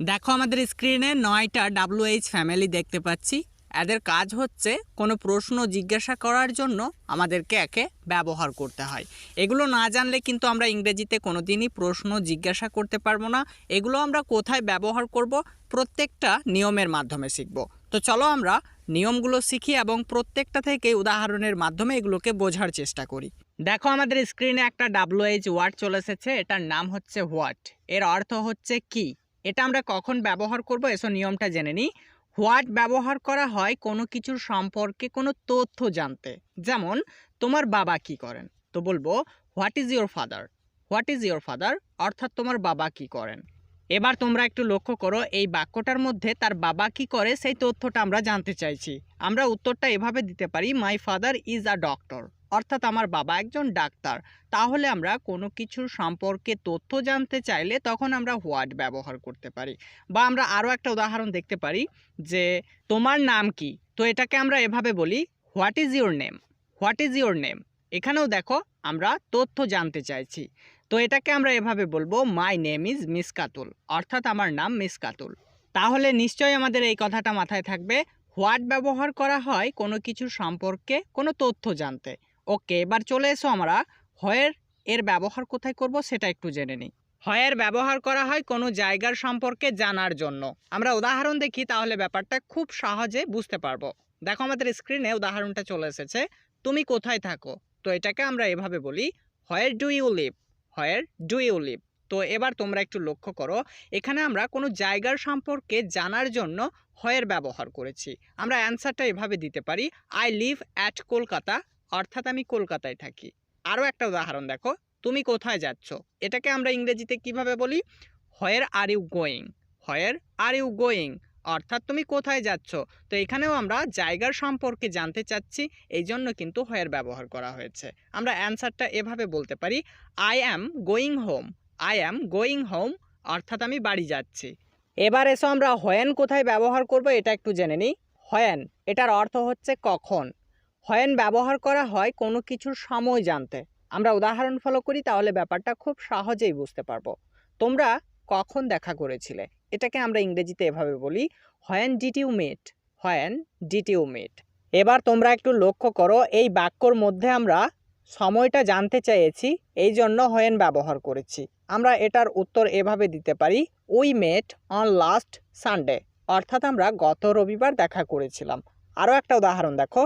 দেখো আমাদের স্ক্রিনে নয়টা ডাব্লিউএইচ ফ্যামিলি দেখতে পাচ্ছি। এদের কাজ হচ্ছে কোনো প্রশ্ন জিজ্ঞাসা করার জন্য আমাদেরকে একে ব্যবহার করতে হয়। এগুলো না জানলে কিন্তু আমরা ইংরেজিতে কোনো দিনই প্রশ্ন জিজ্ঞাসা করতে পারব না। এগুলো আমরা কোথায় ব্যবহার করব? প্রত্যেকটা নিয়মের মাধ্যমে শিখব। তো চলো আমরা নিয়মগুলো শিখি এবং প্রত্যেকটা থেকে উদাহরণের মাধ্যমে এগুলোকে বোঝার চেষ্টা করি। দেখো আমাদের স্ক্রিনে একটা ডাব্লিউএইচ ওয়ার্ড চলে এসেছে। এটার নাম হচ্ছে হোয়াট এর অর্থ হচ্ছে কি? এটা আমরা কখন ব্যবহার করব? এসব নিয়মটা জেনে নিই। হোয়াট ব্যবহার করা হয় কোনো কিছুর সম্পর্কে কোনো তথ্য জানতে। যেমন, তোমার বাবা কি করেন? তো বলব what is your father what is your father অর্থাৎ তোমার বাবা কি করেন? এবার তোমরা একটু লক্ষ্য করো, এই বাক্যটার মধ্যে তার বাবা কি করে, সেই তথ্যটা আমরা জানতে চাইছি। আমরা উত্তরটা এভাবে দিতে পারি my father is a doctor অর্থাৎ আমার বাবা একজন ডাক্তার। তাহলে আমরা কোনো কিছুর সম্পর্কে তথ্য জানতে চাইলে তখন আমরা হোয়াট ব্যবহার করতে পারি। বা আমরা আরও একটা উদাহরণ দেখতে পারি যে, তোমার নাম কি? তো এটাকে আমরা এভাবে বলি, what is your name? What is your name? এখানেও দেখো আমরা তথ্য জানতে চাইছি। তো এটাকে আমরা এভাবে বলব, মাই নেম ইজ মিসকাতুল অর্থাৎ আমার নাম মিসকাতুল তাহলে নিশ্চয়ই আমাদের এই কথাটা মাথায় থাকবে হোয়াট ব্যবহার করা হয় কোনো কিছুর সম্পর্কে কোনো তথ্য জানতে। ওকে, এবার চলে এসো আমরা হয়ের এর ব্যবহার কোথায় করব সেটা একটু জেনে নিই। হয়ের ব্যবহার করা হয় কোনো জায়গার সম্পর্কে জানার জন্য। আমরা উদাহরণ দেখি তাহলে ব্যাপারটা খুব সহজে বুঝতে পারব। দেখো আমাদের স্ক্রিনে উদাহরণটা চলে এসেছে, তুমি কোথায় থাকো? তো এটাকে আমরা এভাবে বলি where do you live where do you live তো এবার তোমরা একটু লক্ষ্য করো, এখানে আমরা কোনো জায়গার সম্পর্কে জানার জন্য হয়ের ব্যবহার করেছি। আমরা অ্যান্সারটা এভাবে দিতে পারি আই লিভ অ্যাট কলকাতা অর্থাৎ আমি কলকাতায় থাকি। আরও একটা উদাহরণ দেখো, তুমি কোথায় যাচ্ছ? এটাকে আমরা ইংরেজিতে কীভাবে বলি? Where are you going where are you going অর্থাৎ তুমি কোথায় যাচ্ছ? তো এখানেও আমরা জায়গার সম্পর্কে জানতে চাচ্ছি এই জন্য কিন্তু হোয়ার ব্যবহার করা হয়েছে। আমরা অ্যান্সারটা এভাবে বলতে পারি I am going home I am going home অর্থাৎ আমি বাড়ি যাচ্ছি। এবার এসো আমরা হয়েন কোথায় ব্যবহার করব এটা একটু জেনে নিই। হয়েন এটার অর্থ হচ্ছে কখন। হয়েন ব্যবহার করা হয় কোনো কিছুর সময় জানতে। আমরা উদাহরণ ফলো করি, তাহলে ব্যাপারটা খুব সহজেই বুঝতে পারব। তোমরা কখন দেখা করেছিলে? এটাকে আমরা ইংরেজিতে এভাবে বলি হয়েন ডিট ইউ মেট হয়েন ডিট ইউ মেট এবার তোমরা একটু লক্ষ্য করো, এই বাক্যর মধ্যে আমরা সময়টা জানতে চেয়েছি, এই জন্য হয়েন ব্যবহার করেছি। আমরা এটার উত্তর এভাবে দিতে পারি we met on last Sunday অর্থাৎ আমরা গত রবিবার দেখা করেছিলাম। আরও একটা উদাহরণ দেখো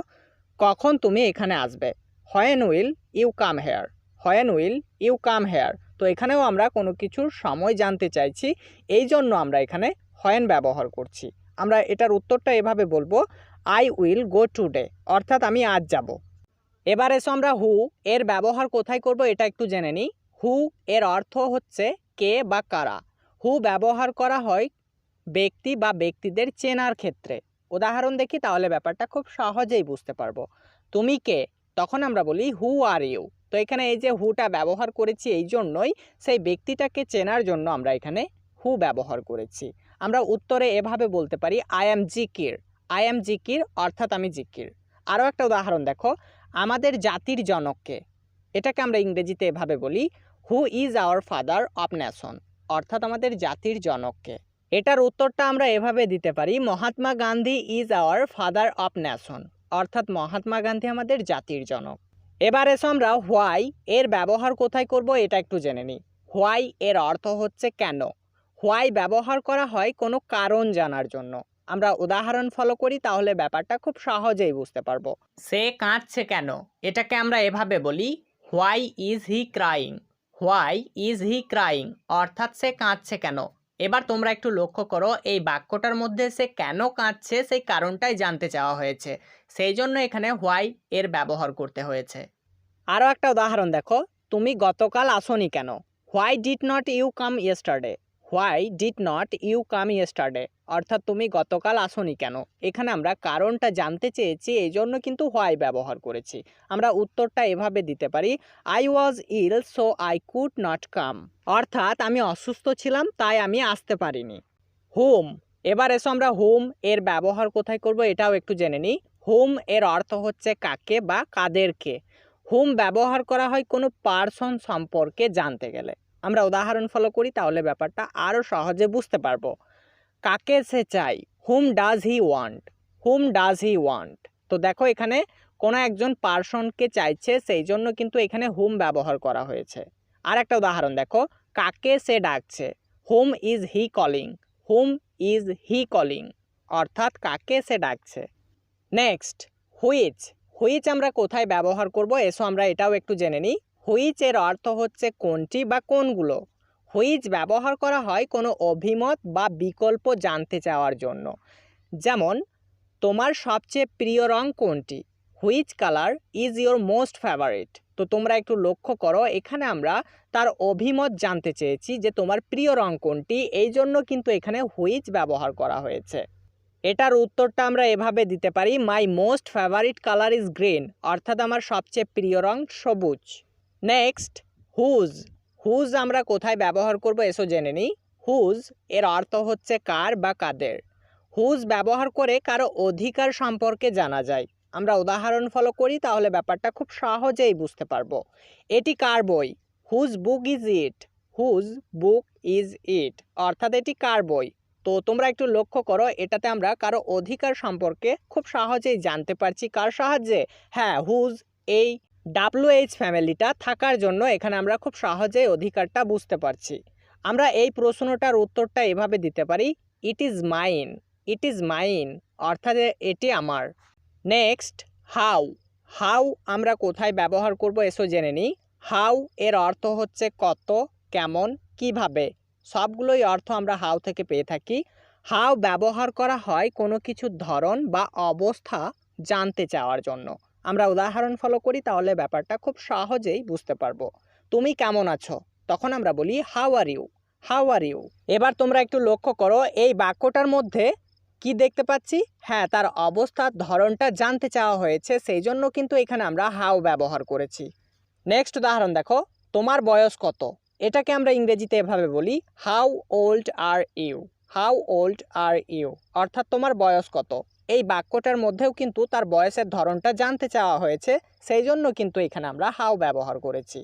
কখন তুমি এখানে আসবে? When will you come here when will you come here তো এখানেও আমরা কোনো কিছুর সময় জানতে চাইছি, এই জন্য আমরা এখানে হয়েন ব্যবহার করছি। আমরা এটার উত্তরটা এভাবে বলব আই উইল গো টুডে অর্থাৎ আমি আজ যাব। এবার এসো আমরা হু এর ব্যবহার কোথায় করব এটা একটু জেনে নিই। হু এর অর্থ হচ্ছে কে বা কারা। হু ব্যবহার করা হয় ব্যক্তি বা ব্যক্তিদের চেনার ক্ষেত্রে। উদাহরণ দেখি তাহলে ব্যাপারটা খুব সহজেই বুঝতে পারব। তুমি কে? তখন আমরা বলি হু আর ইউ তো এখানে এই যে হুটা ব্যবহার করেছি এই জন্যই সেই ব্যক্তিটাকে চেনার জন্য আমরা এখানে হু ব্যবহার করেছি। আমরা উত্তরে এভাবে বলতে পারি আই অ্যাম জিকির। আই অ্যাম জিকির অর্থাৎ আমি জিকির। আরও একটা উদাহরণ দেখো, আমাদের জাতির জনককে এটাকে আমরা ইংরেজিতে এভাবে বলি who is our father of nation অর্থাৎ আমাদের জাতির জনককে এটার উত্তরটা আমরা এভাবে দিতে পারি, Mahatma Gandhi is our father of nation অর্থাৎ মহাত্মা গান্ধী আমাদের জাতির জনক। এবার এসো আমরা হোয়াই এর ব্যবহার কোথায় করব এটা একটু জেনে নিই। হোয়াই এর অর্থ হচ্ছে কেন? হোয়াই ব্যবহার করা হয় কোনো কারণ জানার জন্য। আমরা উদাহরণ ফলো করি, তাহলে ব্যাপারটা খুব সহজেই বুঝতে পারব। সে কাঁদছে কেন? এটাকে আমরা এভাবে বলি why is he crying why is he crying অর্থাৎ সে কাঁদছে কেন? এবার তোমরা একটু লক্ষ্য করো, এই বাক্যটার মধ্যে সে কেন কাঁদছে সেই কারণটাই জানতে চাওয়া হয়েছে। সেই জন্য এখানে হোয়াই এর ব্যবহার করতে হয়েছে। আরও একটা উদাহরণ দেখো, তুমি গতকাল আসনি কেন? Why did not you come yesterday? Why did not you come yesterday অর্থাৎ তুমি গতকাল আসনি কেন? এখানে আমরা কারণটা জানতে চেয়েছি এই জন্য কিন্তু হোয়াই ব্যবহার করেছি। আমরা উত্তরটা এভাবে দিতে পারি I was ill so I could not come অর্থাৎ আমি অসুস্থ ছিলাম, তাই আমি আসতে পারিনি। হোম এবার এসো আমরা হোম এর ব্যবহার কোথায় করব, এটাও একটু জেনে নিই। হোম এর অর্থ হচ্ছে কাকে বা কাদেরকে। হোম ব্যবহার করা হয় কোনো পার্সন সম্পর্কে জানতে গেলে। আমরা উদাহরণ ফলো করি, তাহলে ব্যাপারটা আরও সহজে বুঝতে পারব। কাকে সে চাই? Whom does he want whom does he want তো দেখো এখানে কোনো একজন পার্সনকে চাইছে, সেই জন্য কিন্তু এখানে হুম ব্যবহার করা হয়েছে। আর একটা উদাহরণ দেখো, কাকে সে ডাকছে? Whom is he calling whom is he calling অর্থাৎ কাকে সে ডাকছে? নেক্সট হুইচ হুইচ আমরা কোথায় ব্যবহার করব? এসো আমরা এটাও একটু জেনে নিই। হুইচ এর অর্থ হচ্ছে কোনটি বা কোনগুলো। হুইচ ব্যবহার করা হয় কোনো অভিমত বা বিকল্প জানতে চাওয়ার জন্য। যেমন, তোমার সবচেয়ে প্রিয় রং কোনটি? Which colour is your most favourite. তো তোমরা একটু লক্ষ্য করো, এখানে আমরা তার অভিমত জানতে চেয়েছি যে তোমার প্রিয় রং কোনটি, এই জন্য কিন্তু এখানে হুইচ ব্যবহার করা হয়েছে। এটার উত্তরটা আমরা এভাবে দিতে পারি my most favourite colour is green অর্থাৎ আমার সবচেয়ে প্রিয় রং সবুজ। নেক্সট হুজ হুজ আমরা কোথায় ব্যবহার করব এসো জেনে নিই। হুজ এর অর্থ হচ্ছে কার বা কাদের। হুজ ব্যবহার করে কারও অধিকার সম্পর্কে জানা যায়। আমরা উদাহরণ ফলো করি, তাহলে ব্যাপারটা খুব সহজেই বুঝতে পারব। এটি কার বই? Whose book is it whose book is it অর্থাৎ এটি কার বই? তো তোমরা একটু লক্ষ্য করো, এটাতে আমরা কারও অধিকার সম্পর্কে খুব সহজেই জানতে পারছি কার সাহায্যে। হ্যাঁ হুজ এই ডাব্লুএইচ ফ্যামিলিটা থাকার জন্য এখানে আমরা খুব সহজেই অধিকারটা বুঝতে পারছি। আমরা এই প্রশ্নটার উত্তরটা এভাবে দিতে পারি it is mine it is mine অর্থাৎ এটি আমার। নেক্সট হাউ হাউ আমরা কোথায় ব্যবহার করব এসো জেনে নিই। হাউ এর অর্থ হচ্ছে কত, কেমন, কীভাবে, সবগুলোই অর্থ আমরা হাউ থেকে পেয়ে থাকি। হাউ ব্যবহার করা হয় কোনো কিছুর ধরন বা অবস্থা জানতে চাওয়ার জন্য। আমরা উদাহরণ ফলো করি, তাহলে ব্যাপারটা খুব সহজেই বুঝতে পারব। তুমি কেমন আছো? তখন আমরা বলি how are you how are you এবার তোমরা একটু লক্ষ্য করো, এই বাক্যটার মধ্যে কি দেখতে পাচ্ছি? হ্যাঁ তার অবস্থার ধরনটা জানতে চাওয়া হয়েছে, সেই জন্য কিন্তু এখানে আমরা হাউ ব্যবহার করেছি। নেক্সট উদাহরণ দেখো, তোমার বয়স কত? এটাকে আমরা ইংরেজিতে এভাবে বলি how old are you how old are you অর্থাৎ তোমার বয়স কত? এই বাক্যটার মধ্যেও কিন্তু তার বয়সের ধরনটা জানতে চাওয়া হয়েছে। সেই জন্য কিন্তু এখানে আমরা হাও ব্যবহার করেছি।